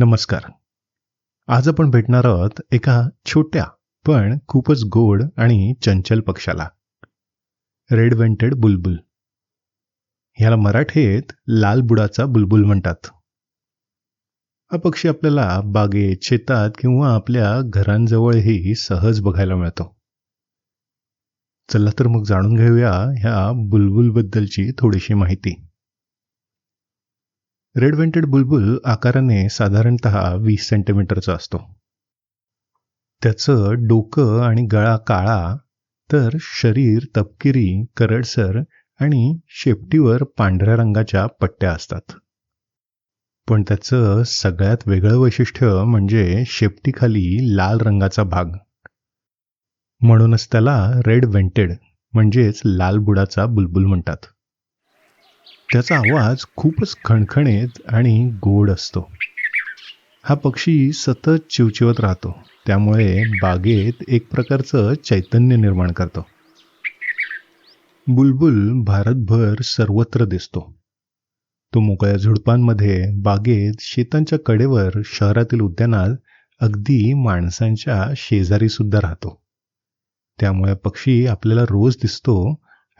नमस्कार. आज आपण भेटणार आहोत एका छोट्या पण खूपच गोड आणि चंचल पक्षाला. रेड वेंटेड बुलबुल ह्याला मराठीत लाल बुडाचा बुलबुल म्हणतात. हा पक्षी आपल्याला बागेत शेतात किंवा आपल्या घरांजवळही सहज बघायला मिळतो. चला तर मग जाणून घेऊया ह्या बुलबुलबद्दलची थोडीशी माहिती. रेड वेंटेड बुलबुल आकाराने साधारणत वीस सेंटीमीटरचा असतो. त्याचं डोकं आणि गळा काळा तर शरीर तपकिरी करडसर आणि शेपटीवर पांढऱ्या रंगाच्या पट्ट्या असतात. पण त्याचं सगळ्यात वेगळं वैशिष्ट्य म्हणजे शेपटीखाली लाल रंगाचा भाग. म्हणूनच त्याला रेड वेंटेड म्हणजेच लाल बुडाचा बुलबुल म्हणतात. त्याचा आवाज खूपच खणखणीत आणि गोड असतो. हा पक्षी सतत चिवचिवत राहतो. त्यामुळे बागेत एक प्रकारचं चैतन्य निर्माण करतो. बुलबुल भारतभर सर्वत्र दिसतो. तो मोकळ्या झुडपांमध्ये बागेत शेतांच्या कडेवर शहरातील उद्यानात अगदी माणसांच्या शेजारी सुद्धा राहतो. त्यामुळे पक्षी आपल्याला रोज दिसतो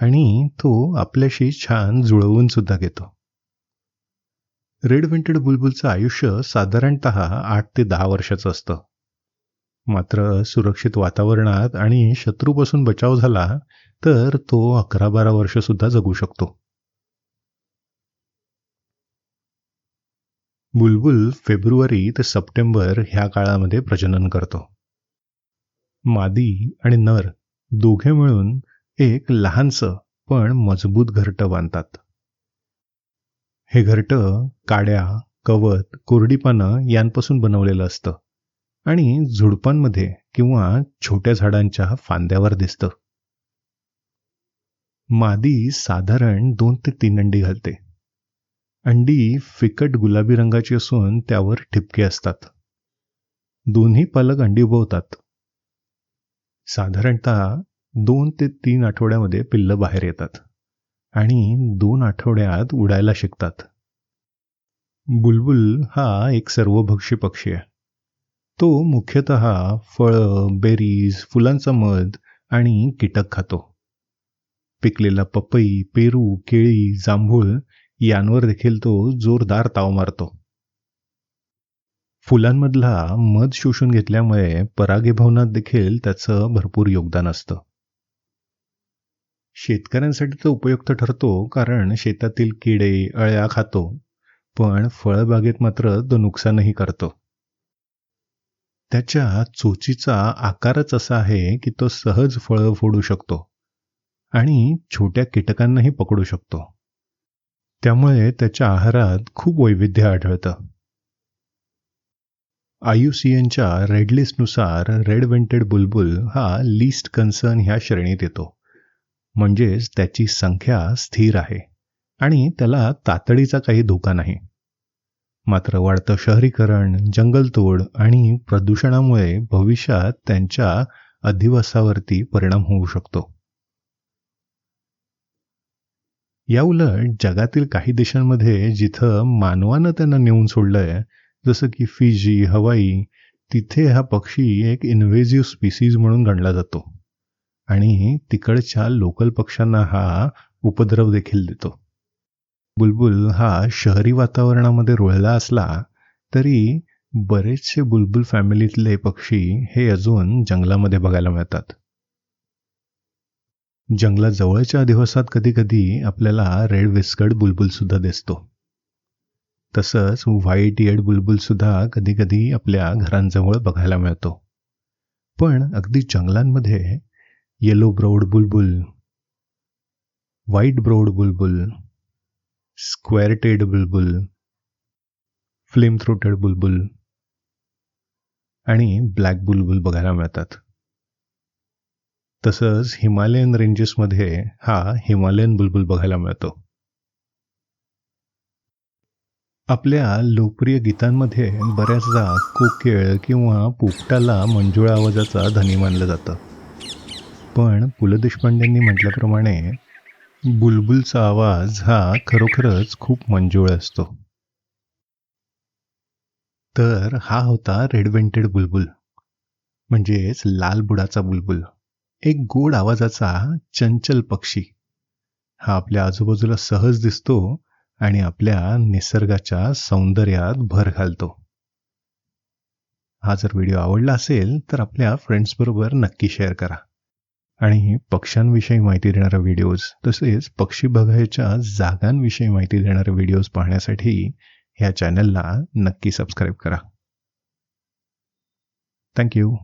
आणि तो आपल्याशी छान जुळवून सुद्धा घेतो. रेड वेंटेड बुलबुलचं आयुष्य साधारणत आठ ते दहा वर्षाचं असतं. मात्र सुरक्षित वातावरणात आणि शत्रूपासून बचाव झाला तर तो अकरा बारा वर्ष सुद्धा जगू शकतो. बुलबुल फेब्रुवारी ते सप्टेंबर ह्या काळामध्ये प्रजनन करतो. मादी आणि नर दोघे मिळून एक लहानसं पण मजबूत घरटं बांधतात. हे घरटं काड्या कवत कोरडी पानं यांपासून बनवलेलं असतं आणि झुडपांमध्ये किंवा छोट्या झाडांच्या फांद्यावर दिसतं. मादी साधारण दोन ते तीन अंडी घालते. अंडी फिकट गुलाबी रंगाची असून त्यावर ठिपके असतात. दोन्ही पालक अंडी उभवतात. साधारणतः दोन ते तीन आठवड्यामध्ये पिल्लं बाहेर येतात आणि दोन आठवड्यात उडायला शिकतात. बुलबुल हा एक सर्वभक्षी पक्षी आहे. तो मुख्यतः फळं बेरीज फुलांचा मध आणि कीटक खातो. पिकलेला पपई पेरू केळी जांभूळ यांवर देखील तो जोरदार ताव मारतो. फुलांमधला मध शोषून घेतल्यामुळे परागीभवनात देखील त्याचं भरपूर योगदान असतं. शेतकऱ्यांसाठी तो उपयुक्त ठरतो कारण शेतातील किडे अळ्या खातो पण फळबागेत मात्र तो नुकसानही करतो. त्याच्या चोचीचा आकारच असा आहे की तो सहज फळं फोडू शकतो आणि छोट्या कीटकांनाही पकडू शकतो. त्यामुळे त्याच्या आहारात खूप वैविध्य आढळतं. आयुसीएनच्या रेड लिस्टनुसार रेड वेंटेड बुलबुल हा लिस्ट कन्सर्न ह्या श्रेणीत येतो. म्हणजेच त्याची संख्या स्थिर आहे आणि त्याला तातडीचा काही धोका नाही. मात्र वाढतं शहरीकरण जंगलतोड आणि प्रदूषणामुळे भविष्यात त्यांच्या अधिवासावरती परिणाम होऊ शकतो. याउलट जगातील काही देशांमध्ये जिथं मानवानं त्यांना नेऊन सोडलंय जसं की फिजी हवाई तिथे हा पक्षी एक इन्व्हेजिव्ह स्पीसीज म्हणून गणला जातो. आणि तिकडच्या लोकल पक्ष्यांना हा उपद्रव देखील देतो. बुलबुल हा शहरी वातावरणामध्ये रुळला असला तरी बरेचसे बुलबुल फॅमिलीतले पक्षी हे अजून जंगलामध्ये बघायला मिळतात. जंगलाजवळच्या अधिवासात कधी कधी आपल्याला रेड विस्कड बुलबुल सुद्धा दिसतो. तसंच व्हाईट येड बुलबुल सुद्धा कधी कधी आपल्या घरांजवळ बघायला मिळतो. पण अगदी जंगलांमध्ये yellow browed bulbul white browed bulbul square Ted bulbul flame throated bulbul आणि ब्लॅक बुलबुल बघायला मिळतात. तसंच हिमालयन रेंजेसमध्ये हा हिमालयन बुलबुल बघायला मिळतो. आपल्या लोकप्रिय गीतांमध्ये बऱ्याचदा कोकेळ किंवा पोपटाला मंजुळा आवाजाचा धनी मानलं जातं. पण पु ल देशपांडेंनी म्हटल्याप्रमाणे बुलबुलचा आवाज हा खरोखरच खूप मंजूळ असतो. तर हा होता रेडवेंटेड बुलबुल म्हणजेच लाल बुडाचा बुलबुल. एक गोड आवाजाचा चंचल पक्षी. हा आपल्या आजूबाजूला सहज दिसतो आणि आपल्या निसर्गाच्या सौंदर्यात भर घालतो. हा जर व्हिडिओ आवडला असेल तर आपल्या फ्रेंड्सबरोबर नक्की शेअर करा. आणि पक्ष्यांविषयी माहिती देणारा व्हिडिओज तसेच पक्षी बघायच्या जागांविषयी माहिती देणारे व्हिडिओज पाहण्यासाठी ह्या चॅनलला नक्की सबस्क्राईब करा. थँक्यू